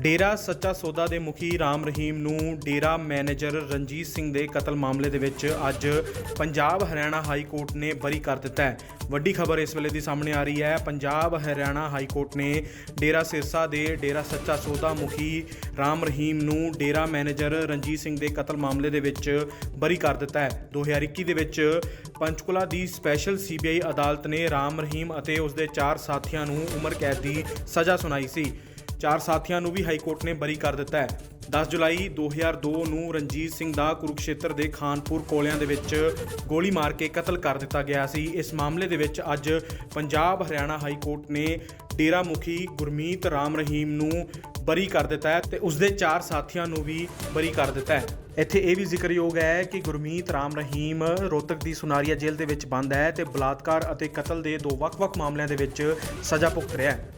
ਡੇਰਾ ਸੱਚਾ ਸੌਦਾ ਦੇ ਮੁਖੀ ਰਾਮ ਰਹੀਮ ਨੂੰ ਡੇਰਾ ਮੈਨੇਜਰ ਰਣਜੀਤ ਸਿੰਘ ਦੇ ਕਤਲ ਮਾਮਲੇ ਦੇ ਵਿੱਚ ਅੱਜ ਪੰਜਾਬ ਹਰਿਆਣਾ ਹਾਈ ਕੋਰਟ ਨੇ ਬਰੀ ਕਰ ਦਿੱਤਾ ਹੈ। ਵੱਡੀ ਖਬਰ ਇਸ ਵੇਲੇ ਦੀ ਸਾਹਮਣੇ ਆ ਰਹੀ ਹੈ। ਪੰਜਾਬ ਹਰਿਆਣਾ ਹਾਈ ਕੋਰਟ ਨੇ ਡੇਰਾ ਸਿਰਸਾ ਦੇ ਡੇਰਾ ਸੱਚਾ ਸੌਦਾ ਮੁਖੀ ਰਾਮ ਰਹੀਮ ਨੂੰ ਡੇਰਾ ਮੈਨੇਜਰ ਰਣਜੀਤ ਸਿੰਘ ਦੇ ਕਤਲ ਮਾਮਲੇ ਦੇ ਵਿੱਚ ਬਰੀ ਕਰ ਦਿੱਤਾ ਹੈ। 2021 ਦੇ ਵਿੱਚ ਪੰਚਕੁਲਾ ਦੀ ਸਪੈਸ਼ਲ ਸੀਬੀਆਈ ਅਦਾਲਤ ਨੇ ਰਾਮ ਰਹੀਮ ਅਤੇ ਉਸ ਦੇ ਚਾਰ ਸਾਥੀਆਂ ਨੂੰ ਉਮਰ ਕੈਦ ਦੀ ਸਜ਼ਾ ਸੁਣਾਈ ਸੀ। ਚਾਰ ਸਾਥੀਆਂ ਨੂੰ ਵੀ ਹਾਈ ਕੋਰਟ ਨੇ ਬਰੀ ਕਰ ਦਿੱਤਾ ਹੈ। 10 ਜੁਲਾਈ 2002 ਨੂੰ ਰਣਜੀਤ ਸਿੰਘ ਦਾ ਕੁਰੂਕਸ਼ੇਤਰ ਦੇ ਖਾਨਪੁਰ ਕੋਲਿਆਂ ਦੇ ਵਿੱਚ ਗੋਲੀ ਮਾਰ ਕੇ ਕਤਲ ਕਰ ਦਿੱਤਾ ਗਿਆ ਸੀ। ਇਸ ਮਾਮਲੇ ਦੇ ਵਿੱਚ ਅੱਜ ਪੰਜਾਬ ਹਰਿਆਣਾ ਹਾਈ ਕੋਰਟ ਨੇ ਡੇਰਾ ਮੁਖੀ ਗੁਰਮੀਤ ਰਾਮ ਰਹੀਮ ਨੂੰ ਬਰੀ ਕਰ ਦਿੱਤਾ ਹੈ ਤੇ ਉਸ ਦੇ ਚਾਰ ਸਾਥੀਆਂ ਨੂੰ ਵੀ ਬਰੀ ਕਰ ਦਿੱਤਾ ਹੈ। ਇੱਥੇ ਇਹ ਵੀ ਜ਼ਿਕਰਯੋਗ ਹੈ ਕਿ ਗੁਰਮੀਤ ਰਾਮ ਰਹੀਮ ਰੋਹਤਕ ਦੀ ਸੁਨਾਰੀਆ ਜੇਲ੍ਹ ਦੇ ਵਿੱਚ ਬੰਦ ਹੈ ਤੇ ਬਲਾਤਕਾਰ ਅਤੇ ਕਤਲ ਦੇ ਦੋ ਵੱਖ-ਵੱਖ ਮਾਮਲਿਆਂ ਦੇ ਵਿੱਚ ਸਜ਼ਾ ਭੁਗਤ ਰਿਹਾ ਹੈ।